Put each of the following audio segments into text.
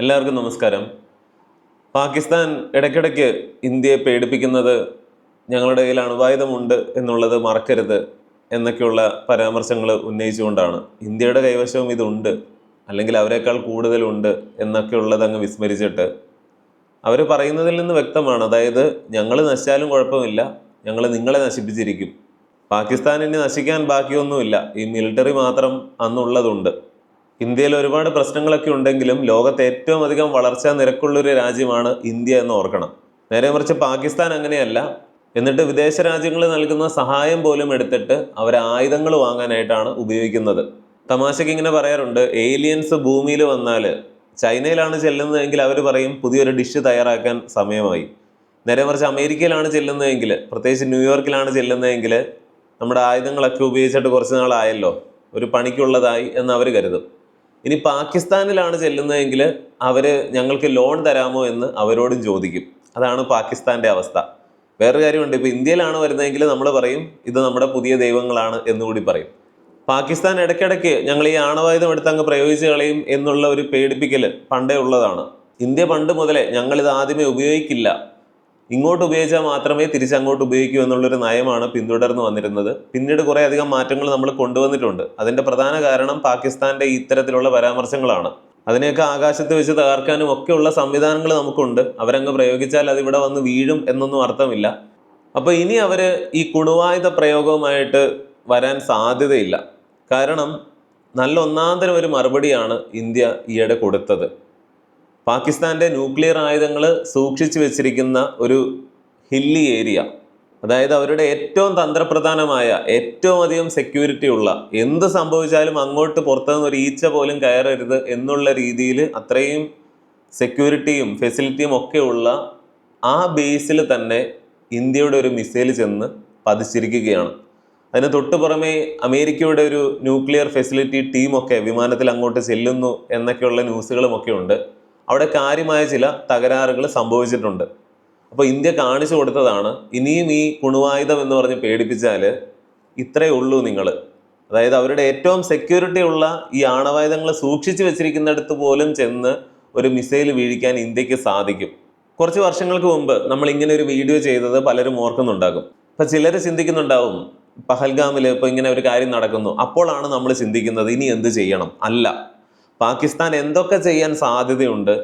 എല്ലാവർക്കും നമസ്കാരം. പാകിസ്ഥാൻ ഇടയ്ക്കിടയ്ക്ക് ഇന്ത്യയെ പേടിപ്പിക്കുന്നത് ഞങ്ങളുടെ കയ്യിൽ അണുവായുധമുണ്ട് എന്നുള്ളത് മറക്കരുത് എന്നൊക്കെയുള്ള പരാമർശങ്ങൾ ഉന്നയിച്ചുകൊണ്ടാണ്. ഇന്ത്യയുടെ കൈവശവും ഇതുണ്ട് അല്ലെങ്കിൽ അവരെക്കാൾ കൂടുതലുണ്ട് എന്നൊക്കെയുള്ളത് അങ്ങ് വിസ്മരിച്ചിട്ട് അവർ പറയുന്നതിൽ നിന്ന് വ്യക്തമാണ്. അതായത് ഞങ്ങൾ നശിച്ചാലും കുഴപ്പമില്ല ഞങ്ങൾ നിങ്ങളെ നശിപ്പിച്ചിരിക്കും. പാകിസ്ഥാനിനെ നശിക്കാൻ ബാക്കിയൊന്നുമില്ല. ഈ മിലിറ്ററി മാത്രം അന്നുള്ളതുണ്ട്. ഇന്ത്യയിൽ ഒരുപാട് പ്രശ്നങ്ങളൊക്കെ ഉണ്ടെങ്കിലും ലോകത്ത് ഏറ്റവും അധികം വളർച്ചാ നിരക്കുള്ളൊരു രാജ്യമാണ് ഇന്ത്യ എന്ന് ഓർക്കണം. നേരെ മറിച്ച് പാകിസ്ഥാൻ അങ്ങനെയല്ല. എന്നിട്ട് വിദേശ രാജ്യങ്ങൾ നൽകുന്ന സഹായം പോലും എടുത്തിട്ട് അവർ ആയുധങ്ങൾ വാങ്ങാനായിട്ടാണ് ഉപയോഗിക്കുന്നത്. തമാശയ്ക്ക് ഇങ്ങനെ പറയാറുണ്ട് ഏലിയൻസ് ഭൂമിയിൽ വന്നാൽ ചൈനയിലാണ് ചെല്ലുന്നതെങ്കിൽ അവർ പറയും പുതിയൊരു ഡിഷ് തയ്യാറാക്കാൻ സമയമായി. നേരെ മറിച്ച് അമേരിക്കയിലാണ് ചെല്ലുന്നതെങ്കിൽ പ്രത്യേകിച്ച് ന്യൂയോർക്കിലാണ് ചെല്ലുന്നതെങ്കിൽ നമ്മുടെ ആയുധങ്ങളൊക്കെ ഉപയോഗിച്ചിട്ട് കുറച്ച് നാളായല്ലോ. ഒരു പണിക്കുള്ളതായി എന്ന് അവർ കരുതും. ഇനി പാകിസ്ഥാനിലാണ് ചെല്ലുന്നതെങ്കിൽ അവർ ഞങ്ങൾക്ക് ലോൺ തരാമോ എന്ന് അവരോടും ചോദിക്കും. അതാണ് പാകിസ്ഥാന്റെ അവസ്ഥ. വേറൊരു കാര്യമുണ്ട് ഇപ്പോൾ ഇന്ത്യയിലാണ് വരുന്നതെങ്കിൽ നമ്മൾ പറയും ഇത് നമ്മുടെ പുതിയ ദൈവങ്ങളാണ് എന്നുകൂടി പറയും. പാകിസ്ഥാൻ ഇടയ്ക്കിടയ്ക്ക് ഞങ്ങൾ ഈ ആണവായുധം എടുത്ത് അങ്ങ് പ്രയോഗിച്ച് കളയും എന്നുള്ള ഒരു പേടിപ്പിക്കൽ പണ്ടേ ഉള്ളതാണ്. ഇന്ത്യ പണ്ട് മുതലേ ഞങ്ങളിത് ആദ്യമേ ഉപയോഗിക്കില്ല. ഇങ്ങോട്ട് ഉപയോഗിച്ചാൽ മാത്രമേ തിരിച്ചങ്ങോട്ട് ഉപയോഗിക്കൂ എന്നുള്ളൊരു നയമാണ് പിന്തുടർന്ന് വന്നിരുന്നത്. പിന്നീട് കുറേ അധികം മാറ്റങ്ങൾ നമ്മൾ കൊണ്ടുവന്നിട്ടുണ്ട്. അതിന്റെ പ്രധാന കാരണം പാകിസ്ഥാന്റെ ഇത്തരത്തിലുള്ള പരാമർശങ്ങളാണ്. അതിനെയൊക്കെ ആകാശത്ത് വെച്ച് തകർക്കാനും ഒക്കെയുള്ള സംവിധാനങ്ങൾ നമുക്കുണ്ട്. അവരങ്ങ് പ്രയോഗിച്ചാൽ അത് ഇവിടെ വന്ന് വീഴും എന്നൊന്നും അർത്ഥമില്ല. അപ്പോൾ ഇനി അവർ ഈ കുണുവായുധ പ്രയോഗവുമായിട്ട് വരാൻ സാധ്യതയില്ല. കാരണം നല്ല ഒന്നാന്തരം ഒരു മറുപടിയാണ് ഇന്ത്യ ഈയിടെ കൊടുത്തത്. പാകിസ്ഥാന്റെ ന്യൂക്ലിയർ ആയുധങ്ങൾ സൂക്ഷിച്ചു വെച്ചിരിക്കുന്ന ഒരു ഹില്ലി ഏരിയ അതായത് അവരുടെ ഏറ്റവും തന്ത്രപ്രധാനമായ ഏറ്റവും അധികം സെക്യൂരിറ്റി ഉള്ള എന്ത് സംഭവിച്ചാലും അങ്ങോട്ട് പുറത്തുനിന്ന് ഒരു ഈച്ച പോലും കയറരുത് എന്നുള്ള രീതിയിൽ അത്രയും സെക്യൂരിറ്റിയും ഫെസിലിറ്റിയും ഒക്കെ ഉള്ള ആ ബേസിൽ തന്നെ ഇന്ത്യയുടെ ഒരു മിസൈൽ ചെന്ന് പതിച്ചിരിക്കുകയാണ്. അതിന് തൊട്ടു പുറമെ അമേരിക്കയുടെ ഒരു ന്യൂക്ലിയർ ഫെസിലിറ്റി ടീമൊക്കെ വിമാനത്തിൽ അങ്ങോട്ട് ചെല്ലുന്നു എന്നൊക്കെയുള്ള ന്യൂസുകളും ഒക്കെ ഉണ്ട്. അവിടെ കാര്യമായ ചില തകരാറുകൾ സംഭവിച്ചിട്ടുണ്ട്. അപ്പോൾ ഇന്ത്യ കാണിച്ചു കൊടുത്തതാണ് ഇനിയും ഈ കുണുവായുധം എന്ന് പറഞ്ഞ് പേടിപ്പിച്ചാൽ ഇത്രയേ ഉള്ളൂ നിങ്ങൾ അതായത് അവരുടെ ഏറ്റവും സെക്യൂരിറ്റി ഉള്ള ഈ ആണവായുധങ്ങൾ സൂക്ഷിച്ചു വെച്ചിരിക്കുന്നിടത്ത് പോലും ചെന്ന് ഒരു മിസൈൽ വീഴിക്കാൻ ഇന്ത്യയ്ക്ക് സാധിക്കും. കുറച്ച് വർഷങ്ങൾക്ക് മുമ്പ് നമ്മൾ ഇങ്ങനെ ഒരു വീഡിയോ ചെയ്തത് പലരും ഓർക്കുന്നുണ്ടാകും. അപ്പൊ ചിലർ ചിന്തിക്കുന്നുണ്ടാവും പഹൽഗാമിൽ ഇപ്പൊ ഇങ്ങനെ ഒരു കാര്യം നടക്കുന്നു. അപ്പോഴാണ് നമ്മൾ ചിന്തിക്കുന്നത് ഇനി എന്ത് ചെയ്യണം? അല്ല. പാകിസ്ഥാൻ എന്തൊക്കെ ചെയ്യാൻ സാധ്യതയുണ്ട്?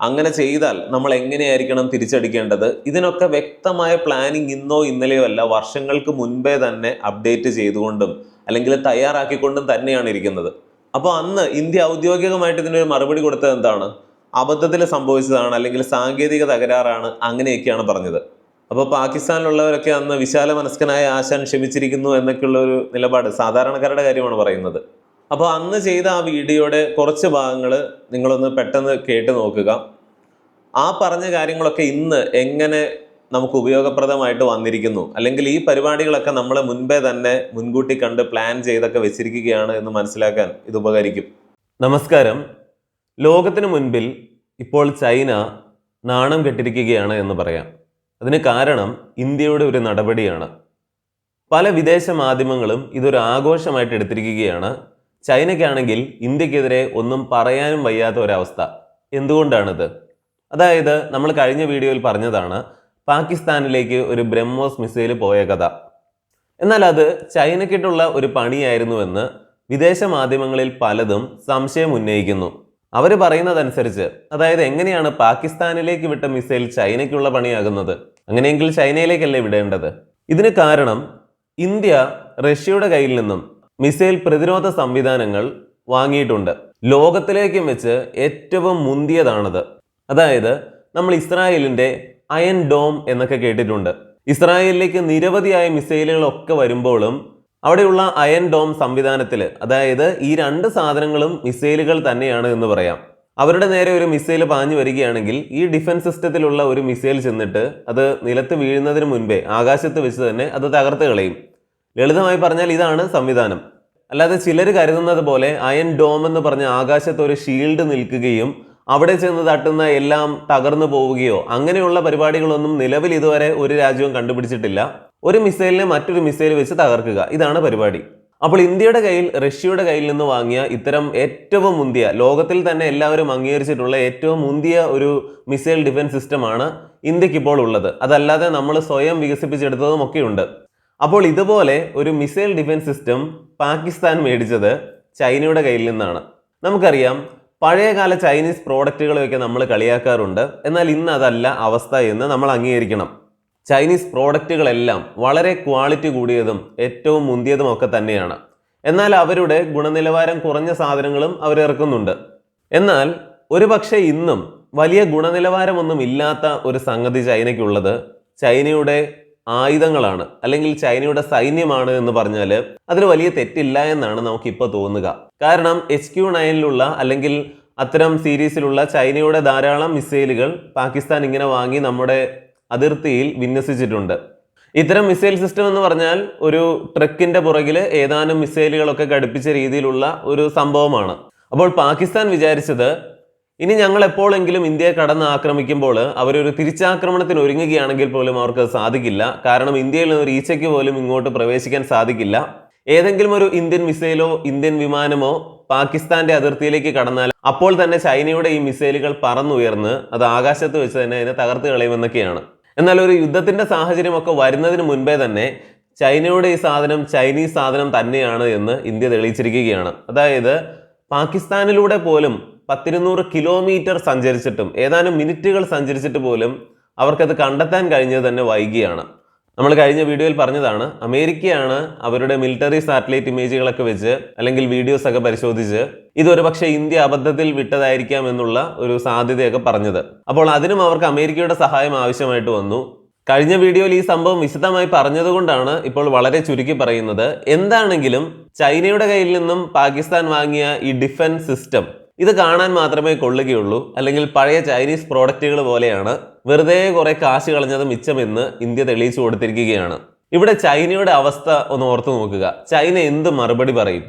അങ്ങനെ ചെയ്താൽ നമ്മൾ എങ്ങനെയായിരിക്കണം തിരിച്ചടിക്കേണ്ടത്? ഇതിനൊക്കെ വ്യക്തമായ പ്ലാനിങ് ഇന്നോ ഇന്നലെയോ അല്ല വർഷങ്ങൾക്ക് മുൻപേ തന്നെ അപ്ഡേറ്റ് ചെയ്തുകൊണ്ടും അല്ലെങ്കിൽ തയ്യാറാക്കിക്കൊണ്ടും തന്നെയാണ് ഇരിക്കുന്നത്. അപ്പോൾ അന്ന് ഇന്ത്യ ഔദ്യോഗികമായിട്ട് ഇതിനൊരു മറുപടി കൊടുത്തത് എന്താണ്? അബദ്ധത്തിൽ സംഭവിച്ചതാണ് അല്ലെങ്കിൽ സാങ്കേതിക തകരാറാണ് അങ്ങനെയൊക്കെയാണ് പറഞ്ഞത്. അപ്പോൾ പാകിസ്ഥാനിലുള്ളവരൊക്കെ അന്ന് വിശാല മനസ്കനായ ആശാൻ ക്ഷമിച്ചിരിക്കുന്നു എന്നൊക്കെയുള്ള ഒരു നിലപാട് സാധാരണക്കാരുടെ കാര്യമാണ് പറയുന്നത്. അപ്പോൾ അന്ന് ചെയ്ത ആ വീഡിയോയുടെ കുറച്ച് ഭാഗങ്ങൾ നിങ്ങളൊന്ന് പെട്ടെന്ന് കേട്ട് നോക്കുക. ആ പറഞ്ഞ കാര്യങ്ങളൊക്കെ ഇന്ന് എങ്ങനെ നമുക്ക് ഉപയോഗപ്രദമായിട്ട് വന്നിരിക്കുന്നു? അല്ലെങ്കിൽ ഈ പരിപാടികളൊക്കെ നമ്മൾ മുൻപേ തന്നെ മുൻകൂട്ടി കണ്ട് പ്ലാൻ ചെയ്തൊക്കെ വെച്ചിരിക്കുകയാണ് എന്ന് മനസ്സിലാക്കാൻ ഇത് ഉപകരിക്കും. നമസ്കാരം. ലോകത്തിന് മുൻപിൽ ഇപ്പോൾ ചൈന നാണം കെട്ടിരിക്കുകയാണ് എന്ന് പറയാം. അതിന് കാരണം ഇന്ത്യയുടെ ഒരു നടപടിയാണ്. പല വിദേശ മാധ്യമങ്ങളും ഇതൊരു ആഘോഷമായിട്ട് എടുത്തിരിക്കുകയാണ്. ചൈനയ്ക്കാണെങ്കിൽ ഇന്ത്യക്കെതിരെ ഒന്നും പറയാനും വയ്യാത്ത ഒരവസ്ഥ. എന്തുകൊണ്ടാണിത്? അതായത് നമ്മൾ കഴിഞ്ഞ വീഡിയോയിൽ പറഞ്ഞതാണ് പാകിസ്ഥാനിലേക്ക് ഒരു ബ്രഹ്മോസ് മിസൈൽ പോയ കഥ. എന്നാൽ അത് ചൈനയ്ക്കിട്ടുള്ള ഒരു പണിയായിരുന്നുവെന്ന് വിദേശ മാധ്യമങ്ങളിൽ പലതും സംശയം ഉന്നയിക്കുന്നു. അവർ പറയുന്നതനുസരിച്ച് അതായത് എങ്ങനെയാണ് പാകിസ്ഥാനിലേക്ക് വിട്ട മിസൈൽ ചൈനയ്ക്കുള്ള പണിയാകുന്നത്? അങ്ങനെയെങ്കിൽ ചൈനയിലേക്കല്ലേ വിടേണ്ടത്? ഇതിന് കാരണം ഇന്ത്യ റഷ്യയുടെ കയ്യിൽ നിന്നും മിസൈൽ പ്രതിരോധ സംവിധാനങ്ങൾ വാങ്ങിയിട്ടുണ്ട്. ലോകത്തിലേക്കും വെച്ച് ഏറ്റവും മുന്തിയതാണത്. അതായത് നമ്മൾ ഇസ്രായേലിന്റെ അയൻ ഡോം എന്നൊക്കെ കേട്ടിട്ടുണ്ട്. ഇസ്രായേലിലേക്ക് നിരവധിയായ മിസൈലുകളൊക്കെ വരുമ്പോഴും അവിടെയുള്ള അയൻ ഡോം സംവിധാനത്തിൽ അതായത് ഈ രണ്ട് സാധനങ്ങളും മിസൈലുകൾ തന്നെയാണ് എന്ന് പറയാം. അവരുടെ നേരെ ഒരു മിസൈൽ പാഞ്ഞു വരികയാണെങ്കിൽ ഈ ഡിഫൻസ് സിസ്റ്റത്തിലുള്ള ഒരു മിസൈൽ ചെന്നിട്ട് അത് നിലത്ത് വീഴുന്നതിന് മുൻപേ ആകാശത്ത് വെച്ച് തന്നെ അത് തകർത്ത് കളയും. ലളിതമായി പറഞ്ഞാൽ ഇതാണ് സംവിധാനം. അല്ലാതെ ചിലർ കരുതുന്നത് പോലെ അയൺ ഡോം എന്ന് പറഞ്ഞ ആകാശത്ത് ഒരു ഷീൽഡ് നിൽക്കുകയും അവിടെ ചെന്ന് തട്ടുന്ന എല്ലാം തകർന്നു പോവുകയോ അങ്ങനെയുള്ള പരിപാടികളൊന്നും നിലവിൽ ഇതുവരെ ഒരു രാജ്യവും കണ്ടുപിടിച്ചിട്ടില്ല. ഒരു മിസൈലിനെ മറ്റൊരു മിസൈൽ വെച്ച് തകർക്കുക ഇതാണ് പരിപാടി. അപ്പോൾ ഇന്ത്യയുടെ കയ്യിൽ റഷ്യയുടെ കയ്യിൽ നിന്ന് വാങ്ങിയ ഇത്തരം ഏറ്റവും മുന്തിയ ലോകത്തിൽ തന്നെ എല്ലാവരും അംഗീകരിച്ചിട്ടുള്ള ഏറ്റവും മുന്തിയ ഒരു മിസൈൽ ഡിഫൻസ് സിസ്റ്റമാണ് ഇന്ത്യയ്ക്ക് ഇപ്പോൾ ഉള്ളത്. അതല്ലാതെ നമ്മൾ സ്വയം വികസിപ്പിച്ചെടുത്തതും ഒക്കെയുണ്ട്. അപ്പോൾ ഇതുപോലെ ഒരു മിസൈൽ ഡിഫൻസ് സിസ്റ്റം പാകിസ്ഥാൻ മേടിച്ചത് ചൈനയുടെ കയ്യിൽ നിന്നാണ്. നമുക്കറിയാം പഴയകാല ചൈനീസ് പ്രോഡക്റ്റുകളെയൊക്കെ നമ്മൾ കളിയാക്കാറുണ്ട്. എന്നാൽ ഇന്ന് അതല്ല അവസ്ഥ എന്ന് നമ്മൾ അംഗീകരിക്കണം. ചൈനീസ് പ്രോഡക്റ്റുകളെല്ലാം വളരെ ക്വാളിറ്റി കൂടിയതും ഏറ്റവും മുന്തിയതും ഒക്കെ തന്നെയാണ്. എന്നാൽ അവരുടെ ഗുണനിലവാരം കുറഞ്ഞ സാധനങ്ങളും അവർ ഇറക്കുന്നുണ്ട്. എന്നാൽ ഒരുപക്ഷെ ഇന്നും വലിയ ഗുണനിലവാരമൊന്നും ഇല്ലാത്ത ഒരു സംഗതി ചൈനയ്ക്കുള്ളത് ചൈനയുടെ ആയുധങ്ങളാണ്. അല്ലെങ്കിൽ ചൈനയുടെ സൈന്യമാണ് എന്ന് പറഞ്ഞാൽ അതിൽ വലിയ തെറ്റില്ല എന്നാണ് നമുക്കിപ്പോൾ തോന്നുക. കാരണം എച്ച് ക്യു നയനിലുള്ള അല്ലെങ്കിൽ അത്തരം സീരീസിലുള്ള ചൈനയുടെ ധാരാളം മിസൈലുകൾ പാകിസ്ഥാൻ ഇങ്ങനെ വാങ്ങി നമ്മുടെ അതിർത്തിയിൽ വിന്യസിച്ചിട്ടുണ്ട്. ഇത്തരം മിസൈൽ സിസ്റ്റം എന്ന് പറഞ്ഞാൽ ഒരു ട്രക്കിന്റെ പുറകിൽ ഏതാനും മിസൈലുകളൊക്കെ ഘടിപ്പിച്ച രീതിയിലുള്ള ഒരു സംഭവമാണ്. അപ്പോൾ പാകിസ്ഥാൻ വിചാരിച്ചത് ഇനി ഞങ്ങൾ എപ്പോഴെങ്കിലും ഇന്ത്യയെ കടന്ന് ആക്രമിക്കുമ്പോൾ അവരൊരു തിരിച്ചാക്രമണത്തിന് ഒരുങ്ങുകയാണെങ്കിൽ പോലും അവർക്ക് സാധിക്കില്ല. കാരണം ഇന്ത്യയിൽ ഒരു ഈച്ചയ്ക്ക് പോലും ഇങ്ങോട്ട് പ്രവേശിക്കാൻ സാധിക്കില്ല. ഏതെങ്കിലും ഒരു ഇന്ത്യൻ മിസൈലോ ഇന്ത്യൻ വിമാനമോ പാകിസ്ഥാന്റെ അതിർത്തിയിലേക്ക് കടന്നാൽ അപ്പോൾ തന്നെ ചൈനയുടെ ഈ മിസൈലുകൾ പറന്നുയർന്ന് അത് ആകാശത്ത് വെച്ച് തന്നെ അതിനെ തകർത്ത് കളയുമെന്നൊക്കെയാണ്. എന്നാൽ ഒരു യുദ്ധത്തിന്റെ സാഹചര്യമൊക്കെ വരുന്നതിന് മുൻപേ തന്നെ ചൈനയുടെ ഈ സാധനം ചൈനീസ് സാധനം തന്നെയാണ് എന്ന് ഇന്ത്യ തെളിയിച്ചിരിക്കുകയാണ്. അതായത് പാകിസ്ഥാനിലൂടെ പോലും പത്തിരുന്നൂറ് കിലോമീറ്റർ സഞ്ചരിച്ചിട്ടും ഏതാനും മിനിറ്റുകൾ സഞ്ചരിച്ചിട്ട് പോലും അവർക്കത് കണ്ടെത്താൻ കഴിഞ്ഞത് തന്നെ വൈകിയാണ്. നമ്മൾ കഴിഞ്ഞ വീഡിയോയിൽ പറഞ്ഞതാണ് അമേരിക്കയാണ് അവരുടെ മിലിറ്ററി സാറ്റലൈറ്റ് ഇമേജുകളൊക്കെ വെച്ച് അല്ലെങ്കിൽ വീഡിയോസ് ഒക്കെ പരിശോധിച്ച് ഇതൊരു പക്ഷേ ഇന്ത്യ അബദ്ധത്തിൽ വിട്ടതായിരിക്കാം എന്നുള്ള ഒരു സാധ്യതയൊക്കെ പറഞ്ഞത്. അപ്പോൾ അതിനും അവർക്ക് അമേരിക്കയുടെ സഹായം ആവശ്യമായിട്ട് വന്നു. കഴിഞ്ഞ വീഡിയോയിൽ ഈ സംഭവം വിശദമായി പറഞ്ഞതുകൊണ്ടാണ് ഇപ്പോൾ വളരെ ചുരുക്കി പറയുന്നത്. എന്താണെങ്കിലും ചൈനയുടെ കയ്യിൽ നിന്നും പാകിസ്ഥാൻ വാങ്ങിയ ഈ ഡിഫൻസ് സിസ്റ്റം ഇത് കാണാൻ മാത്രമേ കൊള്ളുകയുള്ളൂ. അല്ലെങ്കിൽ പഴയ ചൈനീസ് പ്രോഡക്റ്റുകൾ പോലെയാണ് വെറുതെ കുറെ കാശ് കളഞ്ഞത് മിച്ചമെന്ന് ഇന്ത്യ തെളിയിച്ചു കൊടുത്തിരിക്കുകയാണ്. ഇവിടെ ചൈനയുടെ അവസ്ഥ ഒന്ന് ഓർത്തു നോക്കുക. ചൈന എന്ത് മറുപടി പറയും?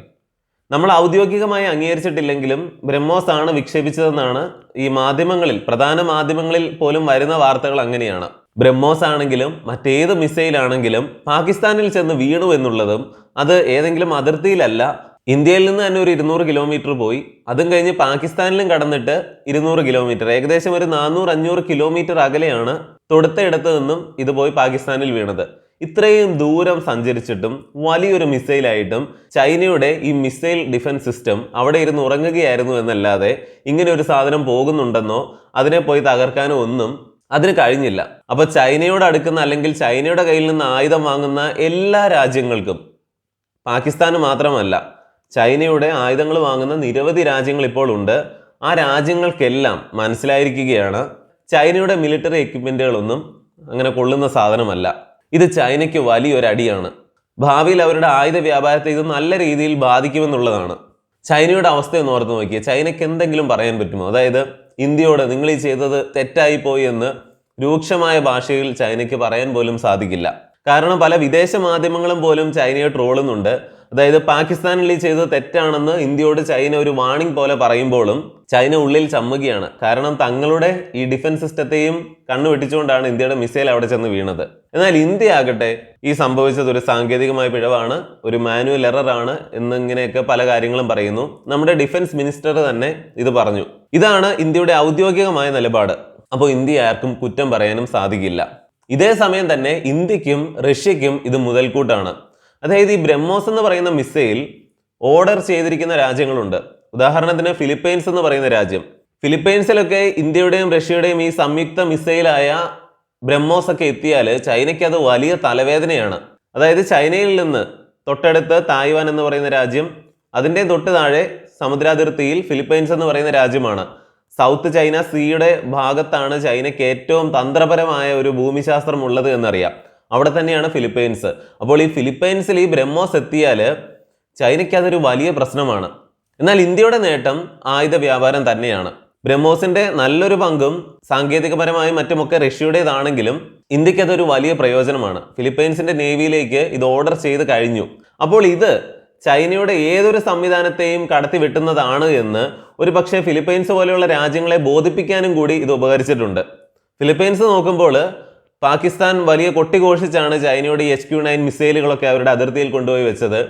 നമ്മൾ ഔദ്യോഗികമായി അംഗീകരിച്ചിട്ടില്ലെങ്കിലും ബ്രഹ്മോസ് ആണ് വിക്ഷേപിച്ചതെന്നാണ് ഈ മാധ്യമങ്ങളിൽ പ്രധാന മാധ്യമങ്ങളിൽ പോലും വരുന്ന വാർത്തകൾ അങ്ങനെയാണ്. ബ്രഹ്മോസ് ആണെങ്കിലും മറ്റേത് മിസൈലാണെങ്കിലും പാകിസ്ഥാനിൽ ചെന്ന് വീണു എന്നുള്ളതും അത് ഏതെങ്കിലും അതിർത്തിയിലല്ല ഇന്ത്യയിൽ നിന്ന് തന്നെ ഒരു ഇരുന്നൂറ് കിലോമീറ്റർ പോയി. അതും കഴിഞ്ഞ് പാകിസ്ഥാനിലും കടന്നിട്ട് ഇരുന്നൂറ് കിലോമീറ്റർ. ഏകദേശം ഒരു നാനൂറ് അഞ്ഞൂറ് കിലോമീറ്റർ അകലെയാണ് തൊടുത്തയിടത്ത് നിന്നും ഇത് പോയി പാകിസ്ഥാനിൽ വീണത്. ഇത്രയും ദൂരം സഞ്ചരിച്ചിട്ടും വലിയൊരു മിസൈലായിട്ടും ചൈനയുടെ ഈ മിസൈൽ ഡിഫൻസ് സിസ്റ്റം അവിടെ ഇരുന്ന് ഉറങ്ങുകയായിരുന്നു എന്നല്ലാതെ ഇങ്ങനെ ഒരു സാധനം പോകുന്നുണ്ടെന്നോ അതിനെ പോയി തകർക്കാനോ ഒന്നും അതിന് കഴിഞ്ഞില്ല. അപ്പോൾ ചൈനയോട് അടുക്കുന്ന അല്ലെങ്കിൽ ചൈനയുടെ കയ്യിൽ നിന്ന് ആയുധം വാങ്ങുന്ന എല്ലാ രാജ്യങ്ങൾക്കും പാകിസ്ഥാന് മാത്രമല്ല ചൈനയുടെ ആയുധങ്ങൾ വാങ്ങുന്ന നിരവധി രാജ്യങ്ങൾ ഇപ്പോൾ ഉണ്ട്. ആ രാജ്യങ്ങൾക്കെല്ലാം മനസ്സിലായിരിക്കുകയാണ് ചൈനയുടെ മിലിറ്ററി എക്യുപ്മെന്റുകളൊന്നും അങ്ങനെ കൊള്ളുന്ന സാധനമല്ല. ഇത് ചൈനയ്ക്ക് വലിയൊരടിയാണ്. ഭാവിയിൽ അവരുടെ ആയുധ വ്യാപാരത്തെ ഇത് നല്ല രീതിയിൽ ബാധിക്കുമെന്നുള്ളതാണ്. ചൈനയുടെ അവസ്ഥ ഒന്ന് ഓർത്ത് നോക്കിയേ. ചൈനയ്ക്ക് എന്തെങ്കിലും പറയാൻ പറ്റുമോ? അതായത് ഇന്ത്യയോട് നിങ്ങൾ ഈ ചെയ്തത് തെറ്റായി പോയി എന്ന് രൂക്ഷമായ ഭാഷയിൽ ചൈനയ്ക്ക് പറയാൻ പോലും സാധിക്കില്ല. കാരണം പല വിദേശ മാധ്യമങ്ങളും പോലും ചൈനയെ ട്രോളുന്നുണ്ട്. അതായത് പാകിസ്ഥാനിൽ ഈ ചെയ്തത് തെറ്റാണെന്ന് ഇന്ത്യയോട് ചൈന ഒരു വാണിംഗ് പോലെ പറയുമ്പോഴും ചൈന ഉള്ളിൽ ചമ്മുകയാണ്. കാരണം തങ്ങളുടെ ഈ ഡിഫൻസ് സിസ്റ്റത്തെയും കണ്ണു വെട്ടിച്ചുകൊണ്ടാണ് ഇന്ത്യയുടെ മിസൈൽ അവിടെ ചെന്ന് വീണത്. എന്നാൽ ഇന്ത്യ ആകട്ടെ ഈ സംഭവിച്ചത് ഒരു സാങ്കേതികമായ പിഴവാണ് ഒരു മാനുവൽ എറർ ആണ് എന്നിങ്ങനെയൊക്കെ പല കാര്യങ്ങളും പറയുന്നു. നമ്മുടെ ഡിഫൻസ് മിനിസ്റ്റർ തന്നെ ഇത് പറഞ്ഞു. ഇതാണ് ഇന്ത്യയുടെ ഔദ്യോഗികമായ നിലപാട്. അപ്പോൾ ഇന്ത്യ ആർക്കും കുറ്റം പറയാനും സാധിക്കില്ല. ഇതേ സമയം തന്നെ ഇന്ത്യക്കും റഷ്യക്കും ഇത് മുതൽക്കൂട്ടാണ്. അതായത് ഈ ബ്രഹ്മോസ് എന്ന് പറയുന്ന മിസൈൽ ഓർഡർ ചെയ്തിരിക്കുന്ന രാജ്യങ്ങളുണ്ട്. ഉദാഹരണത്തിന് ഫിലിപ്പൈൻസ് എന്ന് പറയുന്ന രാജ്യം. ഫിലിപ്പൈൻസിലൊക്കെ ഇന്ത്യയുടെയും റഷ്യയുടെയും ഈ സംയുക്ത മിസൈലായ ബ്രഹ്മോസ് ഒക്കെ എത്തിയാൽ ചൈനയ്ക്ക് അത് വലിയ തലവേദനയാണ്. അതായത് ചൈനയിൽ നിന്ന് തൊട്ടടുത്ത് തായ്വാൻ എന്ന് പറയുന്ന രാജ്യം അതിന്റെ തൊട്ട് താഴെ സമുദ്രാതിർത്തിയിൽ ഫിലിപ്പൈൻസ് എന്ന് പറയുന്ന രാജ്യമാണ്. സൗത്ത് ചൈന സീയുടെ ഭാഗത്താണ് ചൈനയ്ക്ക് ഏറ്റവും തന്ത്രപരമായ ഒരു ഭൂമിശാസ്ത്രം ഉള്ളത് എന്നറിയാം. അവിടെ തന്നെയാണ് ഫിലിപ്പൈൻസ്. അപ്പോൾ ഈ ഫിലിപ്പൈൻസിൽ ഈ ബ്രഹ്മോസ് എത്തിയാൽ ചൈനയ്ക്ക് അതൊരു വലിയ പ്രശ്നമാണ്. എന്നാൽ ഇന്ത്യയുടെ നേട്ടം ആയുധ വ്യാപാരം തന്നെയാണ്. ബ്രഹ്മോസിന്റെ നല്ലൊരു പങ്കും സാങ്കേതികപരമായി മറ്റുമൊക്കെ റഷ്യയുടേതാണെങ്കിലും ഇന്ത്യയ്ക്ക് അതൊരു വലിയ പ്രയോജനമാണ്. ഫിലിപ്പൈൻസിന്റെ നേവിയിലേക്ക് ഇത് ഓർഡർ ചെയ്ത് കഴിഞ്ഞു. അപ്പോൾ ഇത് ചൈനയുടെ ഏതൊരു സംവിധാനത്തെയും കടത്തി വെട്ടുന്നതാണ് എന്ന് ഒരു പക്ഷേ ഫിലിപ്പൈൻസ് പോലെയുള്ള രാജ്യങ്ങളെ ബോധിപ്പിക്കാനും കൂടി ഇത് ഉപകരിച്ചിട്ടുണ്ട്. ഫിലിപ്പൈൻസ് നോക്കുമ്പോൾ പാകിസ്ഥാൻ വലിയ കൊട്ടിഘോഷിച്ചാണ് ചൈനയുടെ എച്ച് ക്യു നയൻ മിസൈലുകളൊക്കെ അവരുടെ അതിർത്തിയിൽ കൊണ്ടുപോയി വെച്ചത്.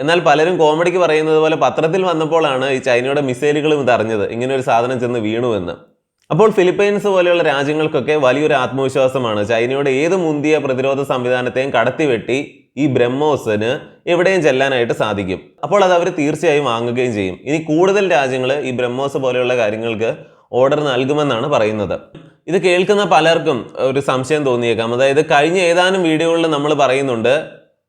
എന്നാൽ പലരും കോമഡിക്ക് പറയുന്നത് പോലെ പത്രത്തിൽ വന്നപ്പോഴാണ് ഈ ചൈനയുടെ മിസൈലുകളും ഇത് അറിഞ്ഞത്. ഇങ്ങനെ ഒരു സാധനം ചെന്ന് വീണുവെന്ന് അപ്പോൾ ഫിലിപ്പൈൻസ് പോലെയുള്ള രാജ്യങ്ങൾക്കൊക്കെ വലിയൊരു ആത്മവിശ്വാസമാണ്. ചൈനയുടെ ഏത് മുന്തിയ പ്രതിരോധ സംവിധാനത്തെയും കടത്തിവെട്ടി ഈ ബ്രഹ്മോസിന് എവിടെയും ചെല്ലാനായിട്ട് സാധിക്കും. അപ്പോൾ അത് അവർ തീർച്ചയായും വാങ്ങുകയും ചെയ്യും. ഇനി കൂടുതൽ രാജ്യങ്ങൾ ഈ ബ്രഹ്മോസ് പോലെയുള്ള കാര്യങ്ങൾക്ക് ഓർഡർ നൽകുമെന്നാണ് പറയുന്നത്. ഇത് കേൾക്കുന്ന പലർക്കും ഒരു സംശയം തോന്നിയേക്കാം. അതായത് കഴിഞ്ഞ ഏതാനും വീഡിയോകളിൽ നമ്മൾ പറയുന്നുണ്ട്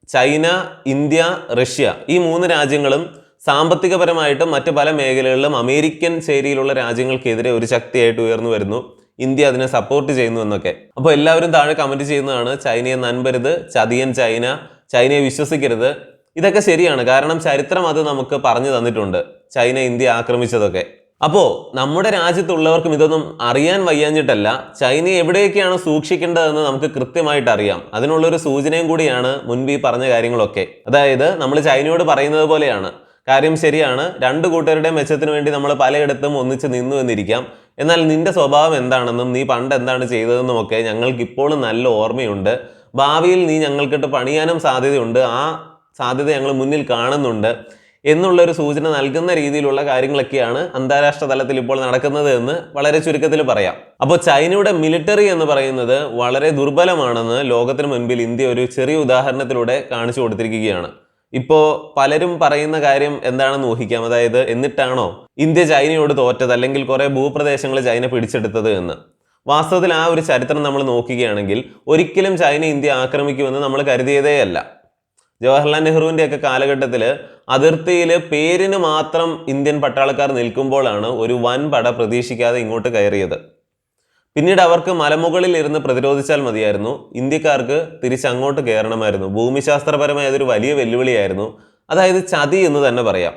ചൈന ഇന്ത്യ റഷ്യ ഈ മൂന്ന് രാജ്യങ്ങളും സാമ്പത്തികപരമായിട്ടും മറ്റ് പല മേഖലകളിലും അമേരിക്കൻ ശൈലിയിലുള്ള രാജ്യങ്ങൾക്കെതിരെ ഒരു ശക്തിയായിട്ട് ഉയർന്നു വരുന്നു. ഇന്ത്യ അതിനെ സപ്പോർട്ട് ചെയ്യുന്നു എന്നൊക്കെ. അപ്പോൾ എല്ലാവരും താഴെ കമന്റ് ചെയ്യുന്നതാണ് ചൈനയെ നൻപരുത് ചതിയൻ ചൈന ചൈനയെ വിശ്വസിക്കരുത്. ഇതൊക്കെ ശരിയാണ്. കാരണം ചരിത്രം അത് നമുക്ക് പറഞ്ഞു തന്നിട്ടുണ്ട്. ചൈന ഇന്ത്യ ആക്രമിച്ചതൊക്കെ. അപ്പോ നമ്മുടെ രാജ്യത്തുള്ളവർക്കും ഇതൊന്നും അറിയാൻ വയ്യാഞ്ഞിട്ടല്ല ചൈന എവിടെയൊക്കെയാണ് സൂക്ഷിക്കേണ്ടതെന്ന് നമുക്ക് കൃത്യമായിട്ട് അറിയാം. അതിനുള്ളൊരു സൂചനയും കൂടിയാണ് മുൻപ് ഈ പറഞ്ഞ കാര്യങ്ങളൊക്കെ. അതായത് നമ്മൾ ചൈനയോട് പറയുന്നത് പോലെയാണ്. കാര്യം ശരിയാണ് രണ്ട് കൂട്ടരുടെ മെച്ചത്തിന് വേണ്ടി നമ്മൾ പലയിടത്തും ഒന്നിച്ച് നിന്നു എന്നിരിക്കാം. എന്നാൽ നിന്റെ സ്വഭാവം എന്താണെന്നും നീ പണ്ട് എന്താണ് ചെയ്തതെന്നും ഒക്കെ ഞങ്ങൾക്ക് ഇപ്പോഴും നല്ല ഓർമ്മയുണ്ട്. ഭാവിയിൽ നീ ഞങ്ങൾക്കിട്ട് പണിയാനും സാധ്യതയുണ്ട്. ആ സാധ്യത ഞങ്ങൾ മുന്നിൽ കാണുന്നുണ്ട്. എന്നുള്ള ഒരു സൂചന നൽകുന്ന രീതിയിലുള്ള കാര്യങ്ങളൊക്കെയാണ് അന്താരാഷ്ട്ര തലത്തിൽ ഇപ്പോൾ നടക്കുന്നത് എന്ന് വളരെ ചുരുക്കത്തിൽ പറയാം. അപ്പോൾ ചൈനയുടെ മിലിറ്ററി എന്ന് പറയുന്നത് വളരെ ദുർബലമാണെന്ന് ലോകത്തിന് മുൻപിൽ ഇന്ത്യ ഒരു ചെറിയ ഉദാഹരണത്തിലൂടെ കാണിച്ചു കൊടുത്തിരിക്കുകയാണ്. ഇപ്പോൾ പലരും പറയുന്ന കാര്യം എന്താണെന്ന് ഊഹിക്കാം. അതായത് എന്നിട്ടാണോ ഇന്ത്യ ചൈനയോട് തോറ്റത് അല്ലെങ്കിൽ കുറെ ഭൂപ്രദേശങ്ങൾ ചൈന പിടിച്ചെടുത്തത് എന്ന്. വാസ്തവത്തിൽ ആ ഒരു ചരിത്രം നമ്മൾ നോക്കുകയാണെങ്കിൽ ഒരിക്കലും ചൈന ഇന്ത്യ ആക്രമിക്കുമെന്ന് നമ്മൾ കരുതിയതേ അല്ല ജവഹർലാൽ നെഹ്റുവിന്റെ ഒക്കെ കാലഘട്ടത്തിൽ അതിർത്തിയിൽ പേരിന് മാത്രം ഇന്ത്യൻ പട്ടാളക്കാർ നിൽക്കുമ്പോഴാണ് ഒരു വൻപട പ്രതീക്ഷിക്കാതെ ഇങ്ങോട്ട് കയറിയത്. പിന്നീട് അവർക്ക് മലമുകളിൽ ഇരുന്ന് പ്രതിരോധിച്ചാൽ മതിയായിരുന്നു. ഇന്ത്യക്കാർക്ക് തിരിച്ചങ്ങോട്ട് കയറണമായിരുന്നു. ഭൂമിശാസ്ത്രപരമായ അതൊരു വലിയ വെല്ലുവിളിയായിരുന്നു. അതായത് ചതി എന്ന് തന്നെ പറയാം.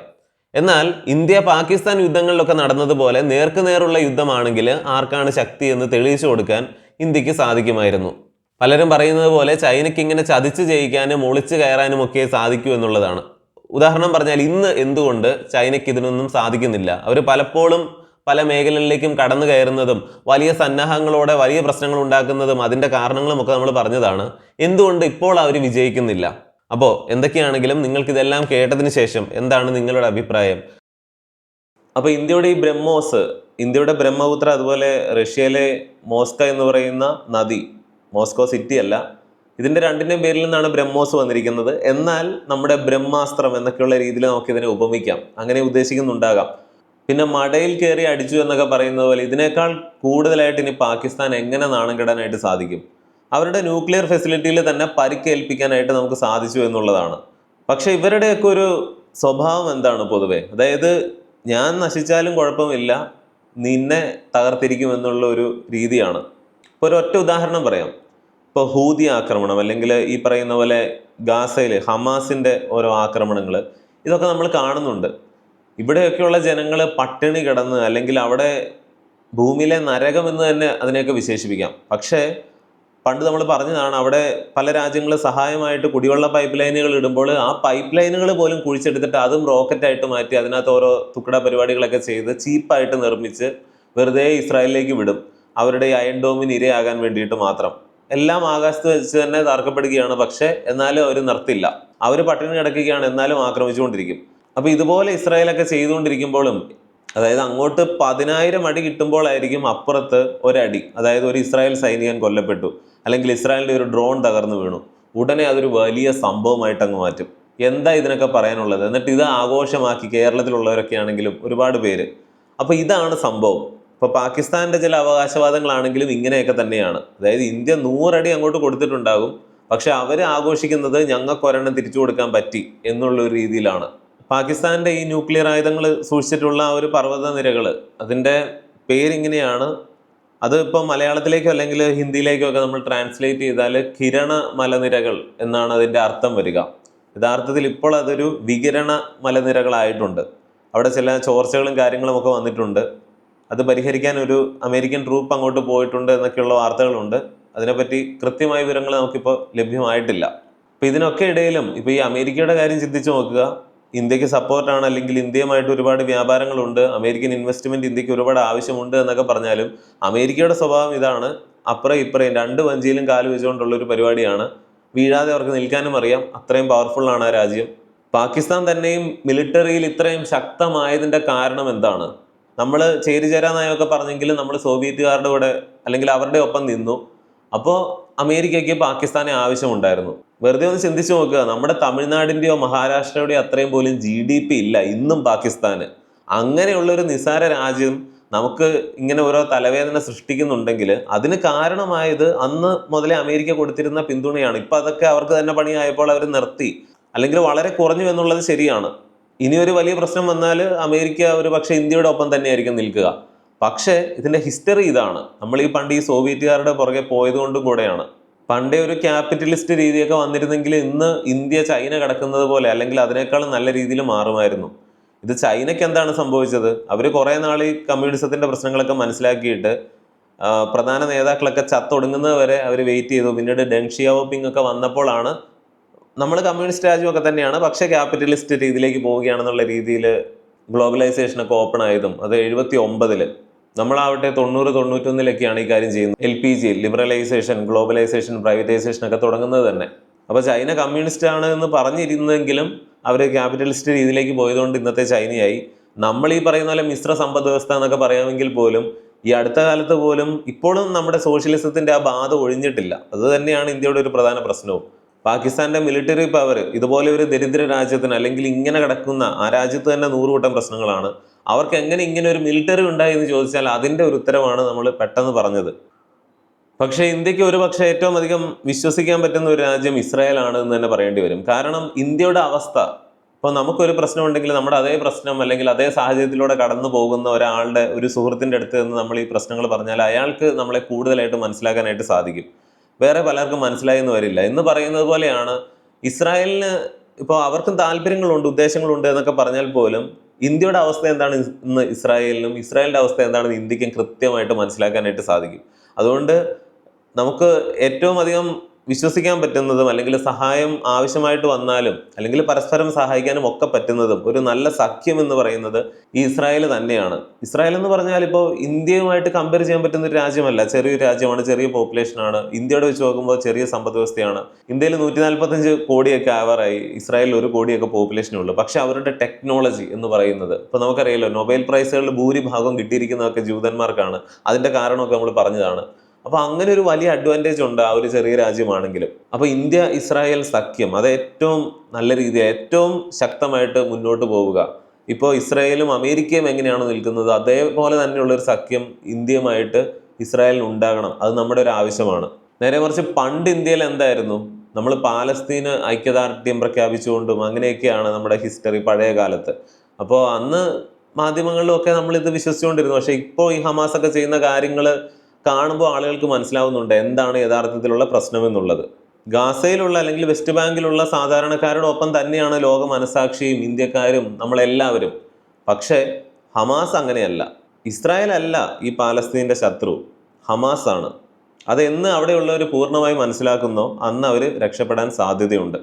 എന്നാൽ ഇന്ത്യ പാകിസ്ഥാൻ യുദ്ധങ്ങളിലൊക്കെ നടന്നതുപോലെ നേർക്കുനേറുള്ള യുദ്ധമാണെങ്കിൽ ആർക്കാണ് ശക്തി എന്ന് തെളിയിച്ചു കൊടുക്കാൻ ഇന്ത്യയ്ക്ക് സാധിക്കുമായിരുന്നു. പലരും പറയുന്നത് പോലെ ചൈനയ്ക്ക് ഇങ്ങനെ ചതിച്ച് ജയിക്കാനും ഒളിച്ചു കയറാനും ഒക്കെ സാധിക്കൂ എന്നുള്ളതാണ്. ഉദാഹരണം പറഞ്ഞാൽ ഇന്ന് എന്തുകൊണ്ട് ചൈനയ്ക്ക് ഇതിനൊന്നും സാധിക്കുന്നില്ല? അവർ പലപ്പോഴും പല മേഖലകളിലേക്കും കടന്നു കയറുന്നതും വലിയ സന്നാഹങ്ങളോടെ വലിയ പ്രശ്നങ്ങൾ ഉണ്ടാക്കുന്നതും അതിന്റെ കാരണങ്ങളും ഒക്കെ നമ്മൾ പറഞ്ഞതാണ്. എന്തുകൊണ്ട് ഇപ്പോൾ അവർ വിജയിക്കുന്നില്ല? അപ്പോൾ എന്തൊക്കെയാണെങ്കിലും നിങ്ങൾക്കിതെല്ലാം കേട്ടതിന് ശേഷം എന്താണ് നിങ്ങളുടെ അഭിപ്രായം? അപ്പോൾ ഇന്ത്യയുടെ ഈ ബ്രഹ്മോസ് ഇന്ത്യയുടെ ബ്രഹ്മപുത്ര അതുപോലെ റഷ്യയിലെ മോസ്ക എന്ന് പറയുന്ന നദി മോസ്കോ സിറ്റി അല്ല. ഇതിന്റെ രണ്ടിന്റെയും പേരിൽ നിന്നാണ് ബ്രഹ്മോസ് വന്നിരിക്കുന്നത്. എന്നാൽ നമ്മുടെ ബ്രഹ്മാസ്ത്രം എന്നൊക്കെയുള്ള രീതിയിൽ നമുക്ക് ഇതിനെ ഉപമിക്കാം. അങ്ങനെ ഉദ്ദേശിക്കുന്നുണ്ടാകാം. പിന്നെ മടയിൽ കയറി അടിച്ചു എന്നൊക്കെ പറയുന്നത് പോലെ ഇതിനേക്കാൾ കൂടുതലായിട്ട് ഇനി പാകിസ്ഥാൻ എങ്ങനെ നാണം കെടാനായിട്ട് സാധിക്കും? അവരുടെ ന്യൂക്ലിയർ ഫെസിലിറ്റിയിൽ തന്നെ പരിക്കേൽപ്പിക്കാനായിട്ട് നമുക്ക് സാധിച്ചു എന്നുള്ളതാണ്. പക്ഷേ ഇവരുടെയൊക്കെ ഒരു സ്വഭാവം എന്താണ് പൊതുവെ? അതായത് ഞാൻ നശിച്ചാലും കുഴപ്പമില്ല നിന്നെ തകർത്തിരിക്കും എന്നുള്ള ഒരു രീതിയാണ്. ഇപ്പോൾ ഒരൊറ്റ ഉദാഹരണം പറയാം. ഇപ്പോൾ ഹൂതി ആക്രമണം അല്ലെങ്കിൽ ഈ പറയുന്ന പോലെ ഗാസയിൽ ഹമാസിന്റെ ഓരോ ആക്രമണങ്ങൾ ഇതൊക്കെ നമ്മൾ കാണുന്നുണ്ട്. ഇവിടെയൊക്കെയുള്ള ജനങ്ങൾ പട്ടിണി കിടന്ന് അല്ലെങ്കിൽ അവിടെ ഭൂമിയിലെ നരകം എന്ന് തന്നെ അതിനെയൊക്കെ വിശേഷിപ്പിക്കാം. പക്ഷേ പണ്ട് നമ്മൾ പറഞ്ഞതാണ് അവിടെ പല രാജ്യങ്ങൾ സഹായമായിട്ട് കുടിവെള്ള പൈപ്പ് ലൈനുകൾ ഇടുമ്പോൾ ആ പൈപ്പ് ലൈനുകൾ പോലും കുഴിച്ചെടുത്തിട്ട് അതും റോക്കറ്റായിട്ട് മാറ്റി അതിനകത്ത് ഓരോ തുക്കട പരിപാടികളൊക്കെ ചെയ്ത് ചീപ്പായിട്ട് നിർമ്മിച്ച് വെറുതെ ഇസ്രായേലിലേക്ക് വിടും. അവരുടെ ഈ അയൺ ഡോമിന് ഇരയാകാൻ വേണ്ടിയിട്ട് മാത്രം. എല്ലാം ആകാശത്ത് വെച്ച് തന്നെ തർക്കപ്പെടുകയാണ് പക്ഷേ എന്നാലും അവർ നിർത്തില്ല. അവർ പട്ടിണി കിടക്കുകയാണ് എന്നാലും ആക്രമിച്ചുകൊണ്ടിരിക്കും. അപ്പോൾ ഇതുപോലെ ഇസ്രായേലൊക്കെ ചെയ്തുകൊണ്ടിരിക്കുമ്പോഴും അതായത് അങ്ങോട്ട് പതിനായിരം അടി കിട്ടുമ്പോഴായിരിക്കും അപ്പുറത്ത് ഒരടി അതായത് ഒരു ഇസ്രായേൽ സൈനികൻ കൊല്ലപ്പെട്ടു അല്ലെങ്കിൽ ഇസ്രായേലിന്റെ ഒരു ഡ്രോൺ തകർന്നു വീണു. ഉടനെ അതൊരു വലിയ സംഭവമായിട്ട് അങ്ങ് മാറ്റും. എന്താ ഇതിനൊക്കെ പറയാനുള്ളത്? എന്നിട്ട് ഇത് ആഘോഷമാക്കി കേരളത്തിലുള്ളവരൊക്കെ ആണെങ്കിലും ഒരുപാട് പേര്. അപ്പോൾ ഇതാണ് സംഭവം. ഇപ്പൊ പാകിസ്ഥാന്റെ ചില അവകാശവാദങ്ങളാണെങ്കിലും ഇങ്ങനെയൊക്കെ തന്നെയാണ്. അതായത് ഇന്ത്യ നൂറടി അങ്ങോട്ട് കൊടുത്തിട്ടുണ്ടാകും. പക്ഷേ അവർ ആഘോഷിക്കുന്നത് ഞങ്ങൾക്ക് ഒരെണ്ണം തിരിച്ചു കൊടുക്കാൻ പറ്റി എന്നുള്ള ഒരു രീതിയിലാണ്. പാകിസ്ഥാന്റെ ഈ ന്യൂക്ലിയർ ആയുധങ്ങൾ സൂക്ഷിച്ചിട്ടുള്ള ആ ഒരു പർവത നിരകൾ അതിന്റെ പേരിങ്ങനെയാണ്. അത് ഇപ്പോൾ മലയാളത്തിലേക്കോ അല്ലെങ്കിൽ ഹിന്ദിയിലേക്കോ ഒക്കെ നമ്മൾ ട്രാൻസ്ലേറ്റ് ചെയ്താൽ കിരണ മലനിരകൾ എന്നാണ് അതിന്റെ അർത്ഥം വരിക. യഥാർത്ഥത്തിൽ ഇപ്പോൾ അതൊരു വികിരണ മലനിരകളായിട്ടുണ്ട്. അവിടെ ചില ചോർച്ചകളും കാര്യങ്ങളും ഒക്കെ വന്നിട്ടുണ്ട്. അത് പരിഹരിക്കാൻ ഒരു അമേരിക്കൻ ട്രൂപ്പ് അങ്ങോട്ട് പോയിട്ടുണ്ട് എന്നൊക്കെയുള്ള വാർത്തകളുണ്ട്. അതിനെപ്പറ്റി കൃത്യമായ വിവരങ്ങൾ നമുക്കിപ്പോൾ ലഭ്യമായിട്ടില്ല. അപ്പം ഇതിനൊക്കെ ഇടയിലും ഇപ്പോൾ ഈ അമേരിക്കയുടെ കാര്യം ചിന്തിച്ചു നോക്കുക. ഇന്ത്യയ്ക്ക് സപ്പോർട്ടാണ് അല്ലെങ്കിൽ ഇന്ത്യയുമായിട്ട് ഒരുപാട് വ്യാപാരങ്ങളുണ്ട്. അമേരിക്കൻ ഇൻവെസ്റ്റ്മെന്റ് ഇന്ത്യയ്ക്ക് ഒരുപാട് ആവശ്യമുണ്ട് എന്നൊക്കെ പറഞ്ഞാലും അമേരിക്കയുടെ സ്വഭാവം ഇതാണ്. അപ്പുറം ഇപ്പുറം രണ്ട് വഞ്ചിയിലും കാൽ വെച്ചുകൊണ്ടുള്ള ഒരു പരിപാടിയാണ്. വീഴാതെ അവർക്ക് നിൽക്കാനും അറിയാം. അത്രയും പവർഫുള്ളാണ് ആ രാജ്യം. പാകിസ്ഥാൻ തന്നെയും മിലിറ്ററിയിൽ ഇത്രയും ശക്തമായതിന്റെ കാരണം എന്താണ്? നമ്മൾ ചേരിചേരാ നയമൊക്കെ പറഞ്ഞെങ്കിലും നമ്മൾ സോവിയറ്റുകാരുടെ കൂടെ അല്ലെങ്കിൽ അവരുടെ ഒപ്പം നിന്നു. അപ്പോൾ അമേരിക്കയ്ക്ക് പാകിസ്ഥാനെ ആവശ്യമുണ്ടായിരുന്നു. വെറുതെ ഒന്ന് ചിന്തിച്ചു നോക്കുക. നമ്മുടെ തമിഴ്നാടിന്റെയോ മഹാരാഷ്ട്രയുടെയോ അത്രയും പോലും ജി ഡി പി ഇല്ല. ഇന്നും പാകിസ്ഥാന്. അങ്ങനെയുള്ളൊരു നിസാര രാജ്യം നമുക്ക് ഇങ്ങനെ ഓരോ തലവേദന സൃഷ്ടിക്കുന്നുണ്ടെങ്കിൽ അതിന് കാരണമായത് അന്ന് മുതലേ അമേരിക്ക കൊടുത്തിരുന്ന പിന്തുണയാണ്. ഇപ്പം അതൊക്കെ അവർക്ക് തന്നെ പണിയായപ്പോൾ അവർ നിർത്തി. അല്ലെങ്കിൽ വളരെ കുറഞ്ഞു എന്നുള്ളത് ശരിയാണ്. ഇനി ഒരു വലിയ പ്രശ്നം വന്നാൽ അമേരിക്ക ഒരു പക്ഷേ ഇന്ത്യയുടെ ഒപ്പം തന്നെയായിരിക്കും നിൽക്കുക. പക്ഷേ ഇതിന്റെ ഹിസ്റ്ററി ഇതാണ്. നമ്മൾ ഈ പണ്ട് ഈ സോവിയറ്റുകാരുടെ പുറകെ പോയതുകൊണ്ടും കൂടെയാണ്. പണ്ടേ ഒരു ക്യാപിറ്റലിസ്റ്റ് രീതിയൊക്കെ വന്നിരുന്നെങ്കിൽ ഇന്ന് ഇന്ത്യ ചൈന കിടക്കുന്നത് പോലെ അല്ലെങ്കിൽ അതിനേക്കാളും നല്ല രീതിയിൽ മാറുമായിരുന്നു. ഇത് ചൈനയ്ക്ക് എന്താണ് സംഭവിച്ചത്? അവർ കുറേ നാൾ ഈ കമ്മ്യൂണിസത്തിന്റെ പ്രശ്നങ്ങളൊക്കെ മനസ്സിലാക്കിയിട്ട് പ്രധാന നേതാക്കളൊക്കെ ചത്തൊടുങ്ങുന്നത് വരെ അവർ വെയിറ്റ് ചെയ്തു. പിന്നീട് ഡെങ് ഒക്കെ വന്നപ്പോഴാണ് നമ്മൾ കമ്മ്യൂണിസ്റ്റ് രാജ്യമൊക്കെ തന്നെയാണ് പക്ഷേ ക്യാപിറ്റലിസ്റ്റ് രീതിയിലേക്ക് പോവുകയാണെന്നുള്ള രീതിയിൽ ഗ്ലോബലൈസേഷൻ ഒക്കെ ഓപ്പൺ ആയതും അത് എഴുപത്തി ഒമ്പതിൽ നമ്മളാവട്ടെ തൊണ്ണൂറ് തൊണ്ണൂറ്റൊന്നിലൊക്കെയാണ് ഈ കാര്യം ചെയ്യുന്നത്. L P G liberalisation globalisation privatisation ഒക്കെ തുടങ്ങുന്നത് തന്നെ. അപ്പോൾ ചൈന കമ്മ്യൂണിസ്റ്റ് ആണ് എന്ന് പറഞ്ഞിരുന്നെങ്കിലും അവർ ക്യാപിറ്റലിസ്റ്റ് രീതിയിലേക്ക് പോയതുകൊണ്ട് ഇന്നത്തെ ചൈനയായി. നമ്മൾ ഈ പറയുന്ന പോലെ മിശ്ര സമ്പദ് വ്യവസ്ഥ എന്നൊക്കെ പറയാമെങ്കിൽ പോലും ഈ അടുത്ത കാലത്ത് പോലും ഇപ്പോഴും നമ്മുടെ സോഷ്യലിസത്തിന്റെ ആ ബാധ ഒഴിഞ്ഞിട്ടില്ല. അത് തന്നെയാണ് ഇന്ത്യയുടെ ഒരു പ്രധാന പ്രശ്നവും. പാകിസ്ഥാന്റെ മിലിറ്ററി പവർ ഇതുപോലെ ഒരു ദരിദ്ര രാജ്യത്തിന് അല്ലെങ്കിൽ ഇങ്ങനെ കിടക്കുന്ന ആ രാജ്യത്ത് തന്നെ നൂറുകൂട്ടം പ്രശ്നങ്ങളാണ്. അവർക്ക് എങ്ങനെ ഇങ്ങനെ ഒരു മിലിറ്ററി ഉണ്ടായി എന്ന് ചോദിച്ചാൽ അതിന്റെ ഒരു ഉത്തരവാണ് നമ്മൾ പെട്ടെന്ന് പറഞ്ഞത്. പക്ഷേ ഇന്ത്യയ്ക്ക് ഒരു പക്ഷേ ഏറ്റവും അധികം വിശ്വസിക്കാൻ പറ്റുന്ന ഒരു രാജ്യം ഇസ്രായേൽ ആണ് എന്ന് തന്നെ പറയേണ്ടി വരും. കാരണം ഇന്ത്യയുടെ അവസ്ഥ ഇപ്പോൾ നമുക്കൊരു പ്രശ്നം ഉണ്ടെങ്കിൽ നമ്മുടെ അതേ പ്രശ്നം അല്ലെങ്കിൽ അതേ സാഹചര്യത്തിലൂടെ കടന്നു പോകുന്ന ഒരാളുടെ ഒരു സുഹൃത്തിന്റെ അടുത്ത് നിന്ന് നമ്മൾ ഈ പ്രശ്നങ്ങൾ പറഞ്ഞാൽ അയാൾക്ക് നമ്മളെ കൂടുതലായിട്ട് മനസ്സിലാക്കാനായിട്ട് സാധിക്കും. വേറെ പലർക്കും മനസ്സിലായി എന്ന് വരില്ല. എന്ന് പറയുന്നത് പോലെയാണ് ഇസ്രായേലിന് ഇപ്പോൾ അവർക്കും താല്പര്യങ്ങളുണ്ട് ഉദ്ദേശങ്ങളുണ്ട് എന്നൊക്കെ പറഞ്ഞാൽ പോലും ഇന്ത്യയുടെ അവസ്ഥ എന്താണ് ഇന്ന് ഇസ്രായേലിനും ഇസ്രായേലിന്റെ അവസ്ഥ എന്താണെന്ന് ഇന്ത്യക്കും കൃത്യമായിട്ട് മനസ്സിലാക്കാനായിട്ട് സാധിക്കും. അതുകൊണ്ട് നമുക്ക് ഏറ്റവും അധികം വിശ്വസിക്കാൻ പറ്റുന്നതും അല്ലെങ്കിൽ സഹായം ആവശ്യമായിട്ട് വന്നാലും അല്ലെങ്കിൽ പരസ്പരം സഹായിക്കാനും ഒക്കെ പറ്റുന്നതും ഒരു നല്ല സഖ്യം എന്ന് പറയുന്നത് ഈ ഇസ്രായേൽ തന്നെയാണ്. ഇസ്രായേൽ എന്ന് പറഞ്ഞാൽ ഇപ്പോൾ ഇന്ത്യയുമായിട്ട് കമ്പയർ ചെയ്യാൻ പറ്റുന്ന ഒരു രാജ്യമല്ല. ചെറിയൊരു രാജ്യമാണ് ചെറിയ പോപ്പുലേഷൻ ആണ്. ഇന്ത്യയുടെ വെച്ച് നോക്കുമ്പോൾ ചെറിയ സമ്പദ് വ്യവസ്ഥയാണ്. ഇന്ത്യയിൽ നൂറ്റി നാൽപ്പത്തഞ്ച് കോടിയൊക്കെ ആവറായി ഇസ്രായേലിൽ ഒരു കോടിയൊക്കെ പോപ്പുലേഷനേ ഉള്ളൂ. പക്ഷെ അവരുടെ ടെക്നോളജി എന്ന് പറയുന്നത് ഇപ്പോൾ നമുക്കറിയാലോ നൊബേൽ പ്രൈസുകളിൽ ഭൂരിഭാഗം കിട്ടിയിരിക്കുന്നതൊക്കെ ജൂതന്മാർക്കാണ്. അതിന്റെ കാരണമൊക്കെ നമ്മൾ പറഞ്ഞതാണ്. അപ്പൊ അങ്ങനെ ഒരു വലിയ അഡ്വാന്റേജ് ഉണ്ട് ആ ഒരു ചെറിയ രാജ്യമാണെങ്കിലും. അപ്പോൾ ഇന്ത്യ ഇസ്രായേൽ സഖ്യം അത് ഏറ്റവും നല്ല രീതിയിൽ ഏറ്റവും ശക്തമായിട്ട് മുന്നോട്ട് പോവുക. ഇപ്പോൾ ഇസ്രായേലും അമേരിക്കയും എങ്ങനെയാണ് നിൽക്കുന്നത് അതേപോലെ തന്നെയുള്ളൊരു സഖ്യം ഇന്ത്യയുമായിട്ട് ഇസ്രായേലിന് ഉണ്ടാകണം. അത് നമ്മുടെ ഒരു ആവശ്യമാണ്. നേരെ മറിച്ച് പണ്ട് ഇന്ത്യയിൽ എന്തായിരുന്നു? നമ്മൾ പാലസ്തീന് ഐക്യദാർഢ്യം പ്രഖ്യാപിച്ചുകൊണ്ടും അങ്ങനെയൊക്കെയാണ് നമ്മുടെ ഹിസ്റ്ററി പഴയ കാലത്ത്. അപ്പോൾ അന്ന് മാധ്യമങ്ങളിലൊക്കെ നമ്മളിത് വിശ്വസിച്ചുകൊണ്ടിരുന്നു. പക്ഷേ ഇപ്പോൾ ഈ ഹമാസ് ഒക്കെ ചെയ്യുന്ന കാര്യങ്ങൾ കാണുമ്പോൾ ആളുകൾക്ക് മനസ്സിലാവുന്നുണ്ട് എന്താണ് യഥാർത്ഥത്തിലുള്ള പ്രശ്നം എന്നുള്ളത്. ഗാസയിലുള്ള അല്ലെങ്കിൽ വെസ്റ്റ് ബാങ്കിലുള്ള സാധാരണക്കാരുടെ ഒപ്പം തന്നെയാണ് ലോക മനസാക്ഷിയും ഇന്ത്യക്കാരും നമ്മളെല്ലാവരും. പക്ഷേ ഹമാസ് അങ്ങനെയല്ല. ഇസ്രായേൽ അല്ല ഈ പാലസ്തീന്റെ ശത്രു. ഹമാസ് ആണ്. അത് എന്ന് അവിടെയുള്ളവർ പൂർണമായി മനസ്സിലാക്കുന്നോ. അന്ന് അവർ രക്ഷപ്പെടാൻ സാധ്യതയുണ്ട്.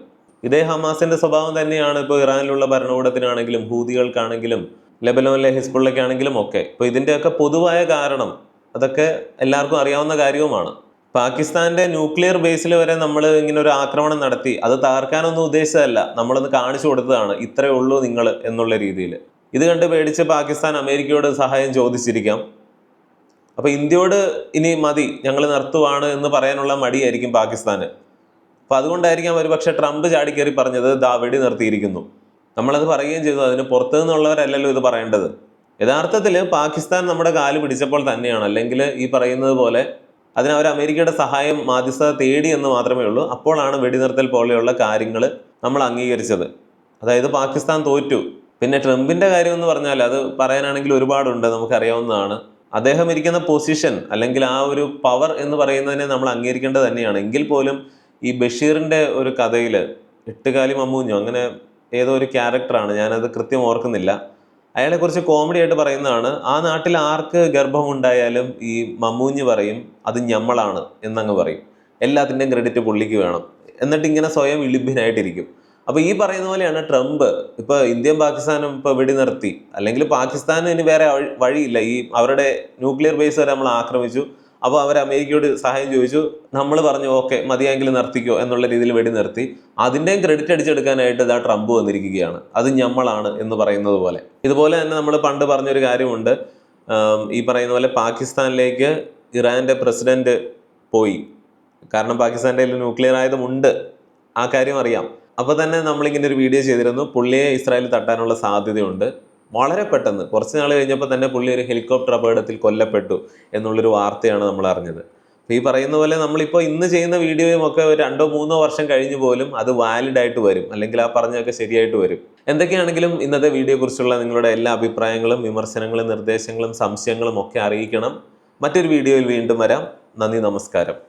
ഇതേ ഹമാസിന്റെ സ്വഭാവം തന്നെയാണ് ഇപ്പോൾ ഇറാനിലുള്ള ഭരണകൂടത്തിനാണെങ്കിലും ഹൂതികൾക്കാണെങ്കിലും ലെബനോനിലെ ഹിസ്ബുള്ളയ്ക്കാണെങ്കിലും ഒക്കെ. ഇപ്പോൾ ഇതിന്റെയൊക്കെ പൊതുവായ കാരണം അതൊക്കെ എല്ലാവർക്കും അറിയാവുന്ന കാര്യവുമാണ്. പാകിസ്ഥാന്റെ ന്യൂക്ലിയർ ബേസിൽ വരെ നമ്മൾ ഇങ്ങനെ ഒരു ആക്രമണം നടത്തി അത് തകർക്കാനൊന്നും ഉദ്ദേശിച്ചതല്ല. നമ്മളൊന്ന് കാണിച്ചു കൊടുത്തതാണ് ഇത്രയേ ഉള്ളൂ നിങ്ങൾ എന്നുള്ള രീതിയിൽ. ഇത് കണ്ട് പേടിച്ച് പാകിസ്ഥാൻ അമേരിക്കയോട് സഹായം ചോദിച്ചിരിക്കാം. അപ്പോൾ ഇന്ത്യയോട് ഇനി മതി ഞങ്ങൾ നിർത്തുവാണ് എന്ന് പറയാനുള്ള മടിയായിരിക്കും പാകിസ്ഥാന്. അപ്പോൾ അതുകൊണ്ടായിരിക്കാം ഒരുപക്ഷെ ട്രംപ് ചാടിക്കേറി പറഞ്ഞത് ദാ വെടി നിർത്തിയിരിക്കുന്നു. നമ്മളത് പറയുകയും ചെയ്തു അതിന് പുറത്തു നിന്നുള്ളവരല്ലല്ലോ ഇത് പറയേണ്ടത്. യഥാർത്ഥത്തിൽ പാകിസ്ഥാൻ നമ്മുടെ കാൽ പിടിച്ചപ്പോൾ തന്നെയാണ്. അല്ലെങ്കിൽ ഈ പറയുന്നത് പോലെ അതിന് അവർ അമേരിക്കയുടെ സഹായം മാധ്യസ്ഥത തേടി എന്ന് മാത്രമേ ഉള്ളൂ. അപ്പോഴാണ് വെടിനിർത്തൽ പോലെയുള്ള കാര്യങ്ങൾ നമ്മൾ അംഗീകരിച്ചത്. അതായത് പാകിസ്ഥാൻ തോറ്റു. പിന്നെ ട്രംപിന്റെ കാര്യം എന്ന് പറഞ്ഞാൽ അത് പറയാനാണെങ്കിൽ ഒരുപാടുണ്ട് നമുക്കറിയാവുന്നതാണ്. അദ്ദേഹം ഇരിക്കുന്ന പൊസിഷൻ അല്ലെങ്കിൽ ആ ഒരു പവർ എന്ന് പറയുന്നതിനെ നമ്മൾ അംഗീകരിക്കേണ്ടത് തന്നെയാണ്. എങ്കിൽ പോലും ഈ ബഷീറിന്റെ ഒരു കഥയിൽ എട്ടുകാലി മമ്മൂഞ്ഞോ അങ്ങനെ ഏതോ ഒരു ക്യാരക്ടറാണ്. ഞാനത് കൃത്യം ഓർക്കുന്നില്ല. അയാളെ കുറിച്ച് കോമഡി ആയിട്ട് പറയുന്നതാണ് ആ നാട്ടിൽ ആർക്ക് ഗർഭമുണ്ടായാലും ഈ മമ്മൂഞ്ഞ് പറയും അത് ഞമ്മളാണ് എന്നങ്ങ് പറയും. എല്ലാത്തിന്റെയും ക്രെഡിറ്റ് പുള്ളിക്ക് വേണം. എന്നിട്ട് ഇങ്ങനെ സ്വയം ഇളിഭ്യനായിട്ടിരിക്കും അപ്പോൾ ഈ പറയുന്ന പോലെയാണ് ട്രംപ്. ഇപ്പൊ ഇന്ത്യയും പാകിസ്ഥാനും ഇപ്പൊ വെടിനിർത്തി. അല്ലെങ്കിൽ പാകിസ്ഥാന് ഇനി വേറെ വഴിയില്ല. ഈ അവരുടെ ന്യൂക്ലിയർ ബേസ് വരെ നമ്മൾ ആക്രമിച്ചു. അപ്പോൾ അവർ അമേരിക്കയോട് സഹായം ചോദിച്ചു. നമ്മൾ പറഞ്ഞു ഓക്കെ മതിയെങ്കിലും നിർത്തിക്കോ എന്നുള്ള രീതിയിൽ വെടി നിർത്തി. അതിന്റെയും ക്രെഡിറ്റ് അടിച്ചെടുക്കാനായിട്ട് ഇതാ ട്രംപ് വന്നിരിക്കുകയാണ്. അത് ഞമ്മളാണ് എന്ന് പറയുന്നത് പോലെ. ഇതുപോലെ തന്നെ നമ്മൾ പണ്ട് പറഞ്ഞൊരു കാര്യമുണ്ട്. ഈ പറയുന്ന പോലെ പാകിസ്ഥാനിലേക്ക് ഇറാന്റെ പ്രസിഡന്റ് പോയി. കാരണം പാകിസ്ഥാന്റെ കയ്യിൽ ന്യൂക്ലിയർ ആയുധമുണ്ട് ആ കാര്യം അറിയാം. അപ്പോൾ തന്നെ നമ്മളിങ്ങനെ ഒരു വീഡിയോ ചെയ്തിരുന്നു. പുള്ളിയെ ഇസ്രായേൽ തട്ടാനുള്ള സാധ്യതയുണ്ട്. വളരെ പെട്ടെന്ന് കുറച്ച് നാൾ കഴിഞ്ഞപ്പോൾ തന്നെ പുള്ളി ഒരു ഹെലികോപ്റ്റർ അപകടത്തിൽ കൊല്ലപ്പെട്ടു എന്നുള്ളൊരു വാർത്തയാണ് നമ്മൾ അറിഞ്ഞത്. ഈ പറയുന്ന പോലെ നമ്മളിപ്പോൾ ഇന്ന് ചെയ്യുന്ന വീഡിയോയും ഒക്കെ രണ്ടോ മൂന്നോ വർഷം കഴിഞ്ഞ് പോലും അത് വാലിഡ് ആയിട്ട് വരും. അല്ലെങ്കിൽ ആ പറഞ്ഞൊക്കെ ശരിയായിട്ട് വരും. എന്തൊക്കെയാണെങ്കിലും ഇന്നത്തെ വീഡിയോ കുറിച്ചുള്ള നിങ്ങളുടെ എല്ലാ അഭിപ്രായങ്ങളും വിമർശനങ്ങളും നിർദ്ദേശങ്ങളും സംശയങ്ങളും ഒക്കെ അറിയിക്കണം. മറ്റൊരു വീഡിയോയിൽ വീണ്ടും വരാം. നന്ദി നമസ്കാരം.